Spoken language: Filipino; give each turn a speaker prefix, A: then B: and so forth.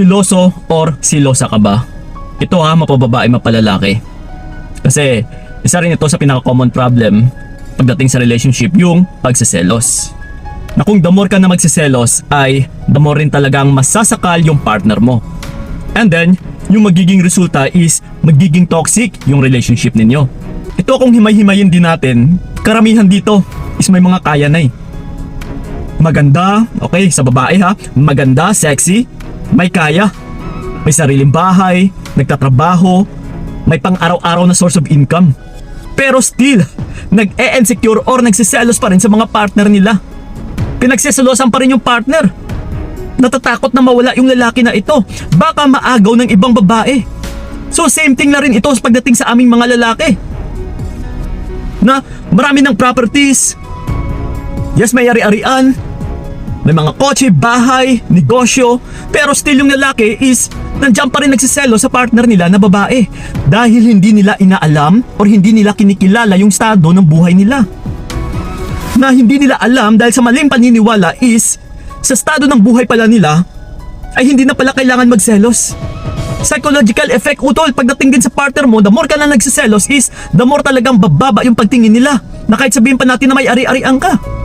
A: Siloso or silosa ka ba? Ito ha, mapababae mapalalaki. Kasi isa rin ito sa pinaka-common problem pagdating sa relationship, yung pagsiselos. Na kung the more ka na magsiselos ay the more rin talagang masasakal yung partner mo. And then, yung magiging resulta is magiging toxic yung relationship ninyo. Ito kung himay-himayin din natin, karamihan dito is may mga kaya na eh. Maganda, okay, sa babae ha, maganda, sexy, may kaya, may sariling bahay, nagtatrabaho, may pang-araw-araw na source of income. Pero still, nag-e-insecure or nagsiselos pa rin sa mga partner nila. Pinagsiselosan pa rin yung partner. Natatakot na mawala yung lalaki na ito. Baka maagaw ng ibang babae. So same thing na rin ito sa pagdating sa aming mga lalaki. Na marami ng properties. Yes, may ari-arian. May mga kotse, bahay, negosyo. Pero still yung lalaki is nandiyan pa rin nagsiselo sa partner nila na babae. Dahil hindi nila inaalam or hindi nila kinikilala yung estado ng buhay nila. Na hindi nila alam dahil sa maling paniniwala is sa estado ng buhay pala nila ay hindi na pala kailangan magselos. Psychological effect utol pagdating din sa partner mo, the more ka na nagsiselos is the more talagang bababa yung pagtingin nila na kahit sabihin pa natin na may ari-arian ka.